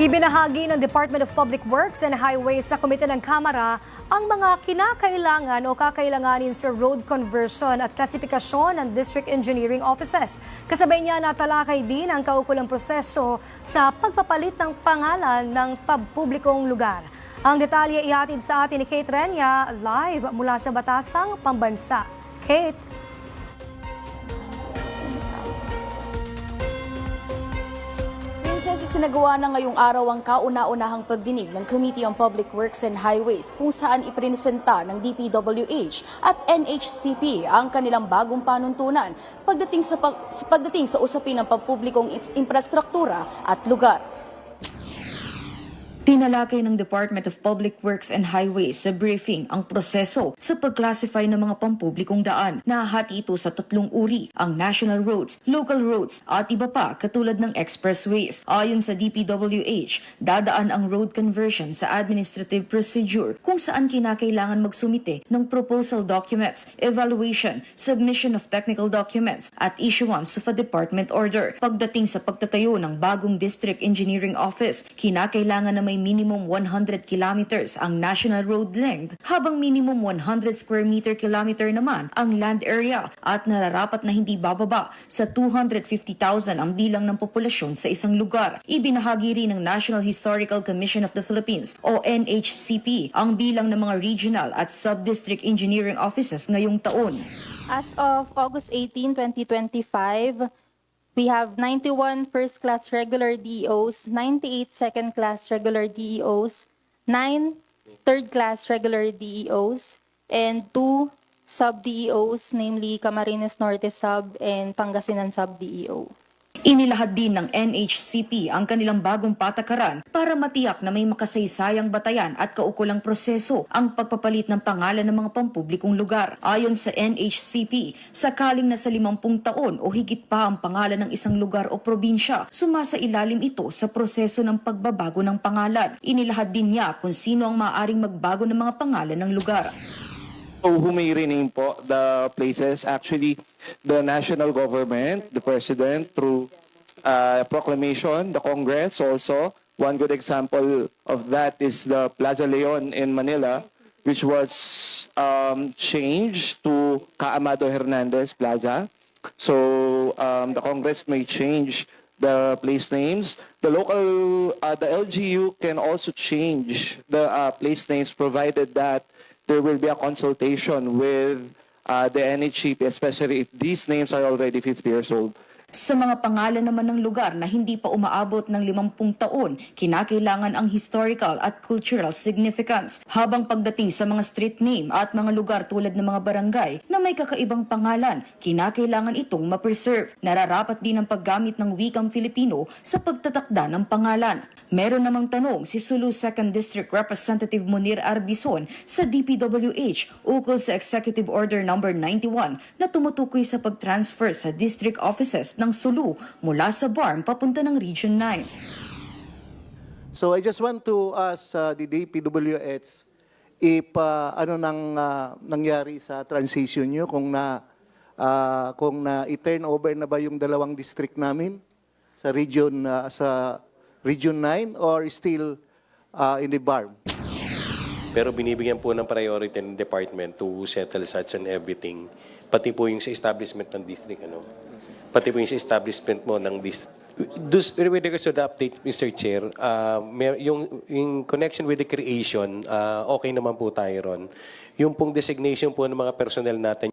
Ibinahagi ng Department of Public Works and Highways sa Komite ng Kamara ang mga kinakailangan o kakailanganin sa road conversion at klasifikasyon ng District Engineering Offices. Kasabay niya natalakay din ang kaukulang proseso sa pagpapalit ng pangalan ng pampublikong lugar. Ang detalye ihatid sa atin ni Kate Renya live mula sa Batasang Pambansa. Kate? Isinagawa na ngayong araw ang kauna-unahang pagdinig ng Committee on Public Works and Highways kung saan iprinesenta ng DPWH at NHCP ang kanilang bagong panuntunan pagdating sa, pag- pagdating sa usapin ng pampublikong infrastruktura at lugar. Tinalakay ng Department of Public Works and Highways sa briefing ang proseso sa pag-classify ng mga pampublikong daan. Nahati ito sa tatlong uri, ang national roads, local roads at iba pa katulad ng expressways. Ayon sa DPWH, dadaan ang road conversion sa administrative procedure kung saan kinakailangan magsumite ng proposal documents, evaluation, submission of technical documents at issuance of a department order. Pagdating sa pagtatayo ng bagong district engineering office, kinakailangan na may minimum 100 kilometers ang national road length habang minimum 100 square meter kilometer naman ang land area at nararapat na hindi bababa sa 250,000 ang bilang ng populasyon sa isang lugar. Ibinahagi rin ng National Historical Commission of the Philippines o NHCP ang bilang ng mga regional at sub-district engineering offices ngayong taon. As of August 18, 2025, we have 91 first-class regular DEOs, 98 second-class regular DEOs, 9 third-class regular DEOs, and 2 sub-DEOs, namely Camarines Norte Sub and Pangasinan Sub-DEO. Inilahad din ng NHCP ang kanilang bagong patakaran para matiyak na may makasaysayang batayan at kaukulang proseso ang pagpapalit ng pangalan ng mga pampublikong lugar. Ayon sa NHCP, sakaling nasa 50 taon o higit pa ang pangalan ng isang lugar o probinsya, sumasa ilalim ito sa proseso ng pagbabago ng pangalan. Inilahad din niya kung sino ang maaaring magbago ng mga pangalan ng lugar. So who may rename po the places? Actually, the national government, the president, through uh, proclamation, the Congress also. One good example of that is the Plaza Leon in Manila, which was um, changed to Caamado Hernandez Plaza. So um, the Congress may change the place names. The local, uh, the LGU can also change the uh, place names provided that there will be a consultation with uh, the NHCP, especially if these names are already 50 years old. Sa mga pangalan naman ng lugar na hindi pa umaabot ng 50 taon, kinakailangan ang historical at cultural significance. Habang pagdating sa mga street name at mga lugar tulad ng mga barangay na may kakaibang pangalan, kinakailangan itong ma-preserve. Nararapat din ang paggamit ng wikang Filipino sa pagtatakda ng pangalan. Meron namang tanong si Sulu 2nd District Representative Munir Arbison sa DPWH ukol sa Executive Order No. 91 na tumutukoy sa pag-transfer sa district offices ng Sulu mula sa BARM papunta ng Region 9. So I just want to ask uh, the DPWH if uh, ano nang uh, nangyari sa transition nyo kung na uh, kung na i-turn over na ba yung dalawang district namin sa region uh, sa region 9 or still uh, in the BARM. Pero binibigyan po ng priority ng department to settle such and everything. Pati po yung sa establishment ng district, ano? Pati po yung sa establishment mo ng district. Dus, with regards to the update, Mr. Chair, uh, may, yung connection with the creation, uh, okay naman po tayo ron. Yung pong designation po ng mga personnel natin,